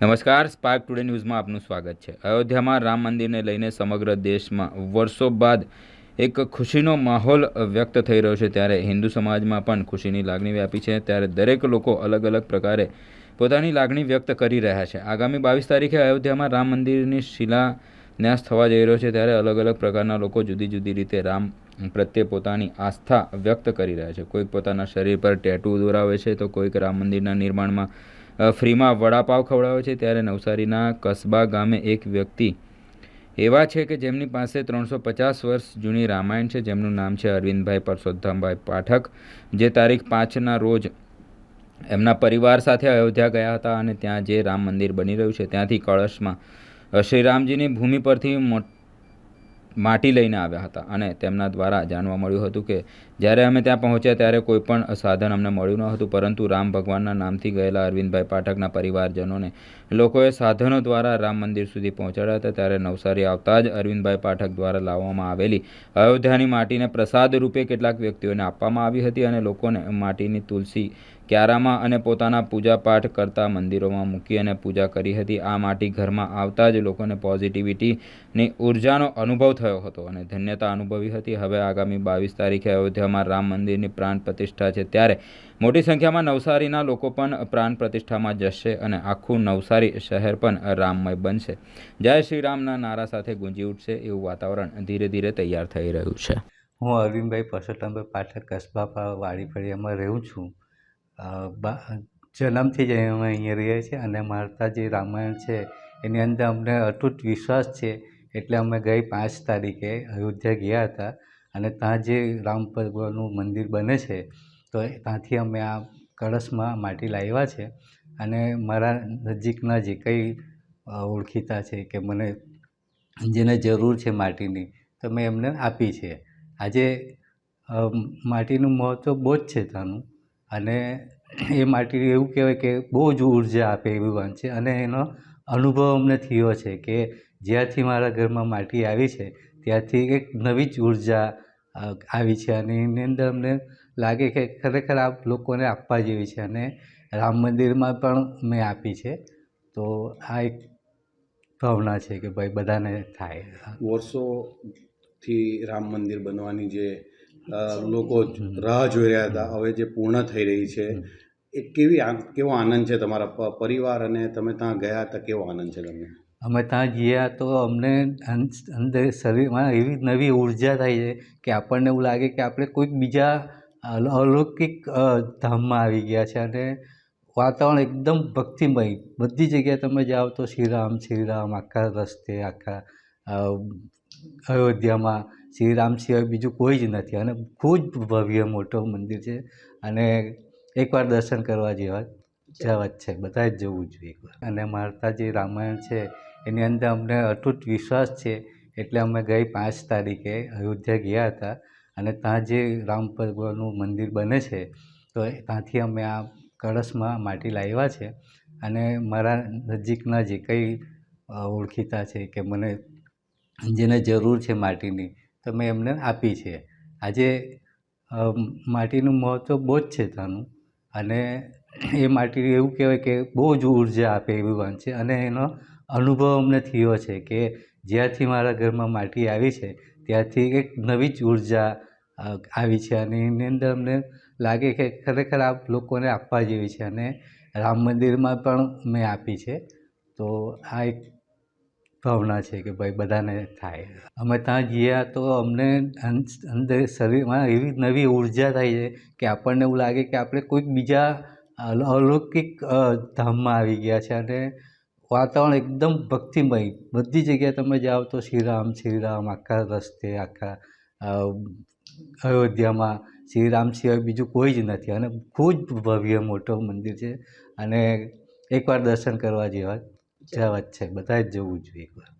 નમસ્કાર spark today ન્યૂઝમાં આપનું સ્વાગત છે. અયોધ્યામાં રામ મંદિરને લઈને સમગ્ર દેશમાં વર્ષો બાદ એક ખુશીનો માહોલ વ્યક્ત થઈ રહ્યો છે. ત્યારે હિન્દુ સમાજમાં પણ ખુશીની લાગણી વ્યાપી છે. ત્યારે દરેક લોકો અલગ અલગ પ્રકારે પોતાની લાગણી વ્યક્ત કરી રહ્યા છે. આગામી બાવીસ તારીખે અયોધ્યામાં રામ મંદિરની શિલાન્યાસ થવા જઈ રહ્યો છે. ત્યારે અલગ અલગ પ્રકારના લોકો જુદી જુદી રીતે રામ પ્રત્યે પોતાની આસ્થા વ્યક્ત કરી રહ્યા છે. કોઈક પોતાના શરીર પર ટેટુ દોરાવે છે તો કોઈક રામ મંદિરના નિર્માણમાં ફ્રીમાં વડાપાવ ખવડાવે છે ત્યારે નવસારીના કસબા ગામે એક વ્યક્તિ એવા છે કે જેમની પાસે ત્રણસો પચાસ વર્ષ જૂની રામાયણ છે. જેમનું નામ છે અરવિંદભાઈ પરસોત્તમભાઈ પાઠક, જે તારીખ પાંચના રોજ એમના પરિવાર સાથે અયોધ્યા ગયા હતા અને ત્યાં જે રામ મંદિર બની રહ્યું છે, ત્યાંથી કળશમાં શ્રીરામજીની ભૂમિ પરથી મો માટી લઈને આવ્યા હતા અને તેમના દ્વારા જાણવા મળ્યું હતું કે જ્યારે અમે ત્યાં પહોંચ્યા ત્યારે કોઈ પણ સાધન અમને મળ્યું ન હતું, પરંતુ રામ ભગવાનના નામથી ગયેલા અરવિંદભાઈ પાઠકના પરિવારજનોને લોકોએ સાધનો દ્વારા રામ મંદિર સુધી પહોંચાડ્યા હતા. ત્યારે નવસારી આવતા જ અરવિંદભાઈ પાઠક દ્વારા લાવવામાં આવેલી અયોધ્યાની માટીને પ્રસાદ રૂપે કેટલાક વ્યક્તિઓને આપવામાં આવી હતી અને લોકોને માટીની તુલસી ક્યારામાં અને પોતાના પૂજાપાઠ કરતા મંદિરોમાં મૂકી અને પૂજા કરી હતી. આ માટી ઘરમાં આવતા જ લોકોને પોઝિટિવિટીની ઉર્જાનો અનુભવ થયો હતો અને ધન્યતા અનુભવી હતી. હવે આગામી બાવીસ તારીખે અયોધ્યામાં રામ મંદિરની પ્રાણ પ્રતિષ્ઠા છે ત્યારે મોટી સંખ્યામાં નવસારીના લોકો પણ પ્રાણ પ્રતિષ્ઠામાં જશે અને આખું નવસારી શહેર પણ રામમય બનશે. જય શ્રી રામના નારા સાથે ગુંજી ઉઠશે એવું વાતાવરણ ધીરે ધીરે તૈયાર થઈ રહ્યું છે. હું અરવિંદભાઈ પરસોત્તમભાઈ પાઠક કસ્બા વાડી ફળિયામાં રહું છું. જન્મથી જ અમે અહીંયા રહીએ છીએ અને મારતા જે રામાયણ છે, એની અંદર અમને અતૂટ વિશ્વાસ છે. એટલે અમે ગઈ પાંચ તારીખે અયોધ્યા ગયા હતા અને ત્યાં જે રામ ભગવાનનું મંદિર બને છે, તો ત્યાંથી અમે આ કળશમાં માટી લાવ્યા છે. અને મારા નજીકના જે કંઈ ઓળખીતા છે કે મને જેને જરૂર છે માટીની, તો મેં એમને આપી છે. આજે માટીનું મહત્ત્વ બહુ જ છે ત્યાંનું. અને એ માટે એવું કહેવાય કે બહુ જ ઊર્જા આપે એવી વાન છે. અને એનો અનુભવ અમને થયો છે કે જ્યારથી મારા ઘરમાં માટી આવી છે ત્યારથી એક નવી જ ઊર્જા આવી છે. અને એની અંદર અમને લાગે કે ખરેખર આ લોકોને આપવા જેવી છે અને રામ મંદિરમાં પણ મેં આપી છે. તો આ એક ભાવના છે કે ભાઈ બધાને થાય. વર્ષોથી રામ મંદિર બનવાની જે લોકો રાહ જોઈ રહ્યા હતા. હવે જે પૂર્ણ થઈ રહી છે એ કેવી કેવો આનંદ છે તમારા પરિવાર અને તમે ત્યાં ગયા હતા, કેવો આનંદ છે તમને? અમે ત્યાં ગયા તો અમને અંદર શરીરમાં એવી નવી ઊર્જા થાય છે કે આપણને એવું લાગે કે આપણે કોઈક બીજા અલૌકિક ધામમાં આવી ગયા છે અને વાતાવરણ એકદમ ભક્તિમય. બધી જગ્યાએ તમે જાઓ તો શ્રીરામ શ્રીરામ, આખા રસ્તે, આખા અયોધ્યામાં શ્રીરામ સિવાય બીજું કોઈ જ નથી અને ખૂબ ભવ્ય મોટો મંદિર છે. અને એકવાર દર્શન કરવા જેવા જવા જ છે બધાએ જ જવું જોઈએ એકવાર. અને મારતા જે રામાયણ છે એની અંદર અમને અતૂટ વિશ્વાસ છે એટલે અમે ગઈ પાંચ તારીખે અયોધ્યા ગયા હતા અને ત્યાં જે રામ ભગવાનનું મંદિર બને છે તો ત્યાંથી અમે આ કળશમાં માટી લાવ્યા છે. અને મારા નજીકના જે કંઈ ઓળખીતા છે કે મને જેને જરૂર છે માટીની તો મેં એમને આપી છે. આજે માટીનું મહત્ત્વ બહુ જ છે ત્યાંનું. અને એ માટી એવું કહેવાય કે બહુ જ ઊર્જા આપે એવી વાન છે. અને એનો અનુભવ અમને થયો છે કે જ્યારથી મારા ઘરમાં માટી આવી છે, ત્યારથી એક નવી જ ઊર્જા આવી છે. અને એની અંદર અમને લાગે કે ખરેખર આ લોકોને આપવા જેવી છે અને રામ મંદિરમાં પણ મેં આપી છે. તો આ એક ભાવના છે કે ભાઈ બધાને થાય. અમે ત્યાં ગયા તો અમને અંદર શરીરમાં એવી નવી ઊર્જા થાય છે કે આપણને એવું લાગે કે આપણે કોઈક બીજા અલૌકિક ધામમાં આવી ગયા છે અને વાતાવરણ એકદમ ભક્તિમય. બધી જગ્યાએ તમે જાઓ તો શ્રીરામ શ્રીરામ, આખા રસ્તે, આખા અયોધ્યામાં શ્રીરામ સિવાય બીજું કોઈ જ નથી અને ખૂબ ભવ્ય મોટો મંદિર છે અને એકવાર દર્શન કરવા જેવા જવા જ છે. બધાએ જવું જોઈએ એકવાર.